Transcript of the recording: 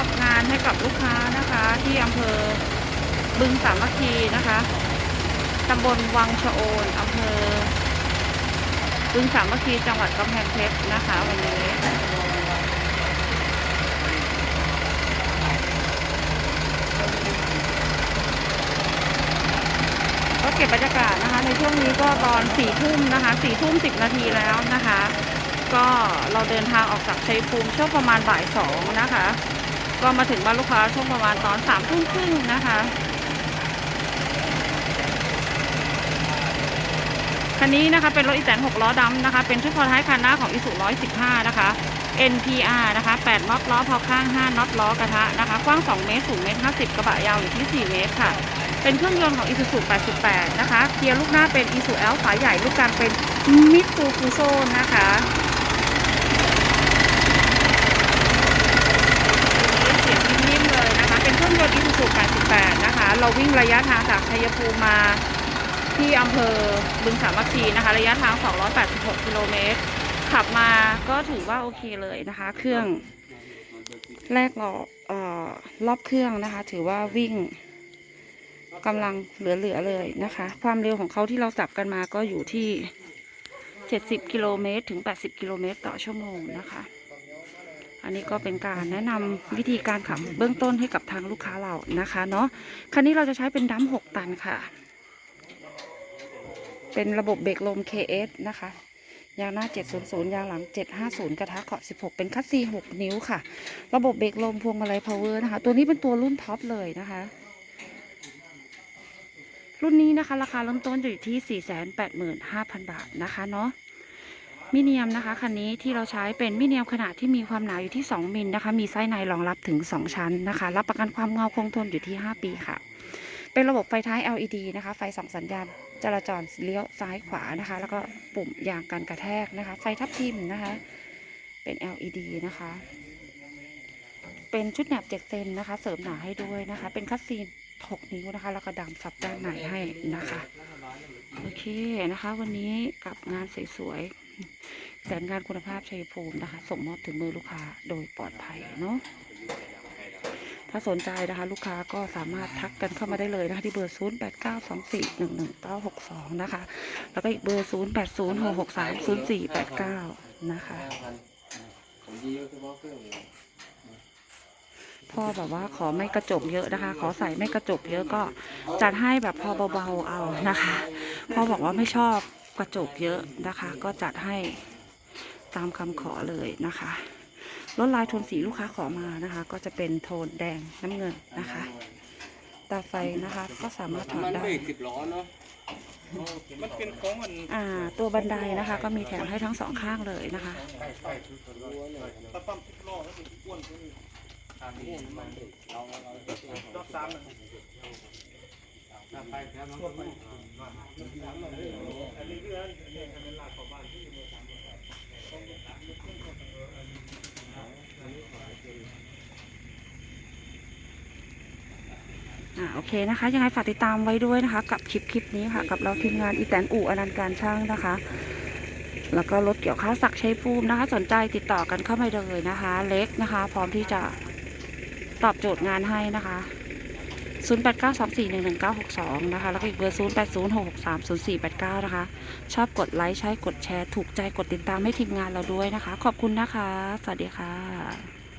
อบงานให้กับลูกค้านะคะ ที่อำเภอบึงสามัคคีนะคะตำบลวังชะโอนอำเภอบึงสามัคคีจังหวัดกำแพงเพชรนะคะ วันนี้ก็เก็บบรรยากาศนะคะ ในช่วงนี้ก็ตอนสี่ทุ่มนะคะสี่ทุ่มสิบนาทีแล้วนะคะ ก็เราเดินทางออกจากชัยภูมิช่วงประมาณบ่ายสองนะคะ ก็มาถึงบ้านลูกค้าช่วงประมาณตอนสามทุ่มครึ่งนะคะคันนี้นะคะเป็นรถอีแตนหกล้อดำนะคะ เป็นชุดพอท้ายคันหน้าของอีสุร้อยสิบห้านะคะ NPR นะคะ 8น็อตล้อพอข้าง 5น็อตล้อกระทะนะคะ กว้าง 2 เมตรสูงเมตร 50 กระบะยาวอยู่ที่ 4 เมตรค่ะ เป็นเครื่องยนต์ของ Isuzu 88 นะคะ เกียร์ลูกหน้าเป็น Isuzu L ฝาใหญ่ ลูกกลางเป็น Mitsubishi นะคะเสียงนิ่มๆเลยนะคะ เป็นเครื่องยนต์ Isuzu 88 นะคะ เราวิ่งระยะทางจากชัยภูมิมาที่อำเภอบึงสามัคคีนะคะ ระยะทาง 286 กิโลเมตร ขับมาก็ถือว่าโอเคเลยนะคะ เครื่องแรกเราเออรอบเครื่องนะคะ ถือว่าวิ่งกำลังเหลือๆเลยนะคะ ความเร็วของเขาที่เราจับกันมาก็อยู่ที่ 70 กิโลเมตรถึง 80 กิโลเมตรต่อชั่วโมงนะคะ อันนี้ก็เป็นการแนะนำวิธีการขับเบื้องต้นให้กับทางลูกค้าเรานะคะเนาะคันนี้เราจะใช้เป็นดัม6ตันค่ะ เป็นระบบเบรกลม KS นะคะ ยางหน้า 700 ยางหลัง 750 กระทะเกาะ 16 เป็นคัสซี6นิ้วค่ะ ระบบเบรกลมพวงมาลัยพาวเวอร์นะคะ ตัวนี้เป็นตัวรุ่นท็อปเลยนะคะรุ่นนี้นะคะ ราคาเริ่มต้นอยู่ที่ 485,000 บาทนะคะเนาะ มิเนียมนะคะคันนี้ที่เราใช้เป็นมิเนียมขนาดที่มีความหนาอยู่ที่ 2 มิลนะคะ มีไส้ในรองรับถึง 2 ชั้นนะคะ รับประกันความเงาคงทนอยู่ที่ 5 ปีค่ะ เป็นระบบไฟท้าย LED นะคะ ไฟส่องสัญญาณจราจรเลี้ยวซ้ายขวานะคะ แล้วก็ปุ่มยางกันกระแทกนะคะ ไฟทับทิมนะคะ เป็น LED นะคะ เป็นชุดแหนบ7เซนนะคะ เสริมหนาให้ด้วยนะคะ เป็นคัสซีน6นิ้วนะคะ แล้วก็ดำซับด้านในให้นะคะ โอเคนะคะ วันนี้กับงานสวยๆ แต่งานคุณภาพชัยภูมินะคะ ส่งมอบถึงมือลูกค้าโดยปลอดภัยเนาะถ้าสนใจนะคะ ลูกค้าก็สามารถทักกันเข้ามาได้เลยนะคะ ที่เบอร์ 0 8 9 2 4 1 1 9 6 2 นะคะ แล้วก็อีกเบอร์ 0 8 0 6 6 3 0 4 8 9 นะคะพ่อแบบว่าขอไม่กระจกเยอะนะคะ ขอใส่ไม่กระจกเยอะก็จัดให้แบบพอเบาๆเอานะคะพ่อบอกว่าไม่ชอบ กระจกเยอะนะคะ ก็จัดให้ตามคำขอเลยนะคะลวดลายโทนสีลูกค้าขอมานะคะ ก็จะเป็นโทนแดงน้ำเงินนะคะ ตาไฟนะคะก็สามารถถอดมันได้เบรกสิบล้อเนาะมันเป็นของมันอ่า ตัวบันไดนะคะ ก็มีแถมให้ทั้งสองข้างเลยนะคะตะปั๊มสิบล้อแล้วเป็นอ้วนขึ้นทางนี้มันเราเรารอบสามนะไปแล้วมันก็ไม่อันนี้เรื่องอันนี้ทำ โอเคนะคะ ยังไงฝากติดตามไว้ด้วยนะคะ กับคลิปคลิปนี้ค่ะ กับเราทีมงานอีแตนอู่อนันต์การช่างนะคะ แล้วก็รถเกี่ยวข้าวสักดิ์ชัยภูมินะคะ สนใจติดต่อกันเข้ามาเลยนะคะ เล็กนะคะ พร้อมที่จะตอบโจทย์งานให้นะคะ 0892411962 นะคะ แล้วก็อีกเบอร์ 0806630489 นะคะ ชอบกดไลค์ ใช้กดแชร์ ถูกใจกดติดตามให้ทีมงานเราด้วยนะคะ ขอบคุณนะคะ สวัสดีค่ะ